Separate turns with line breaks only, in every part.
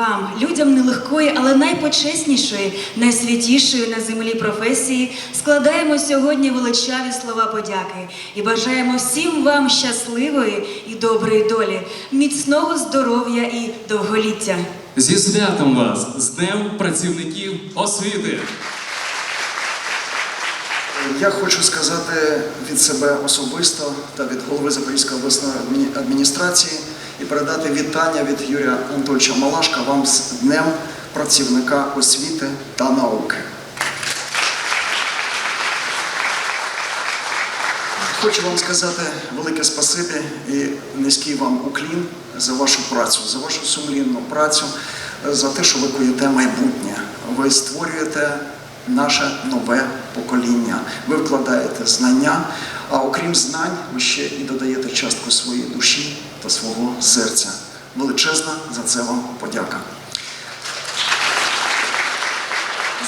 вам, людям нелегкої, але найпочеснішої, найсвятішої на землі професії, складаємо сьогодні величаві слова подяки і бажаємо всім вам щасливої і доброї долі, міцного здоров'я і довголіття.
Зі святом вас, з Днем працівників освіти!
Я хочу сказати від себе особисто та від голови Запорізької обласної адміністрації і передати вітання від Юрія Анатольовича Малашка вам з Днем працівника освіти та науки. Хочу вам сказати велике спасибі і низький вам уклін за вашу працю, за вашу сумлінну працю, за те, що ви куєте майбутнє. Ви створюєте наше нове покоління. Ви вкладаєте знання, а окрім знань, ви ще і додаєте частку своєї душі та свого серця. Величезна за це вам подяка.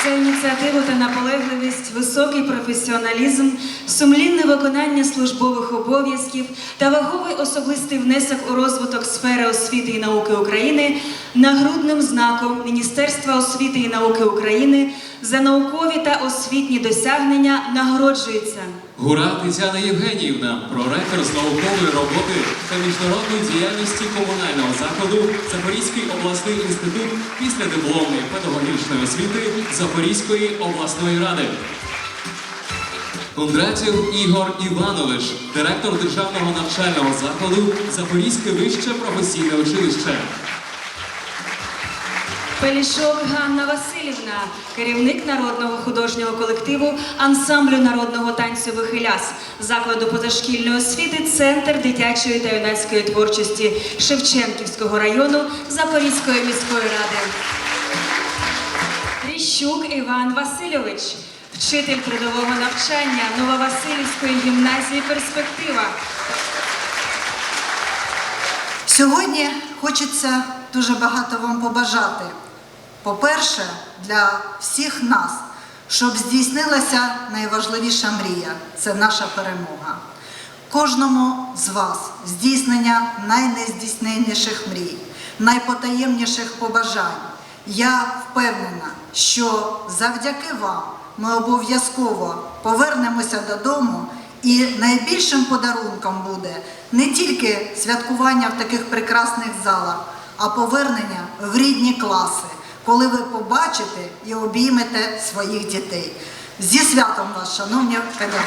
За ініціативу та наполегливість, високий професіоналізм, сумлінне виконання службових обов'язків та ваговий особистий внесок у розвиток сфери освіти і науки України нагрудним знаком Міністерства освіти і науки України за наукові та освітні досягнення нагороджується.
Гура Тетяна Євгеніївна, проректор з наукової роботи та міжнародної діяльності комунального закладу Запорізький обласний інститут післядипломної педагогічної освіти Запорізької обласної ради. Кондратів Ігор Іванович, директор державного навчального закладу Запорізьке вище професійне училище.
Пелішов Ганна Васильівна, керівник народного художнього колективу ансамблю народного танцю Вихиляс, закладу позашкільної освіти, Центр дитячої та юнацької творчості Шевченківського району Запорізької міської ради. Тріщук Іван Васильович, вчитель трудового навчання Нововасилівської гімназії Перспектива.
Сьогодні хочеться дуже багато вам побажати. По-перше, для всіх нас, щоб здійснилася найважливіша мрія це наша перемога. Кожному з вас здійснення найнездійсненніших мрій, найпотаємніших побажань. Я впевнена, що завдяки вам ми обов'язково повернемося додому, і найбільшим подарунком буде не тільки святкування в таких прекрасних залах, а повернення в рідні класи, коли ви побачите і обіймете своїх дітей. Зі святом вас, шановні педагоги!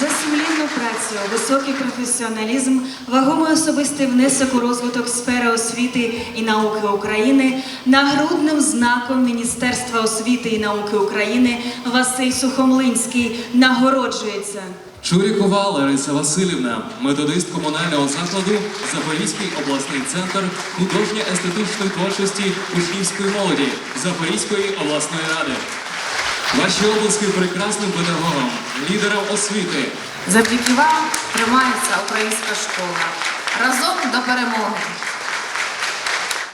За сумлінну працю, високий професіоналізм, вагомий особистий внесок у розвиток сфери освіти і науки України, нагрудним знаком Міністерства освіти і науки України Василь Сухомлинський нагороджується.
Чурікова Лариса Васильівна, методист комунального закладу Запорізький обласний центр художньо-естетичної творчості учнівської молоді Запорізької обласної ради. Ваші обласки прекрасним педагогам, лідерам освіти.
Завдяки вам тримається українська школа. Разом до перемоги!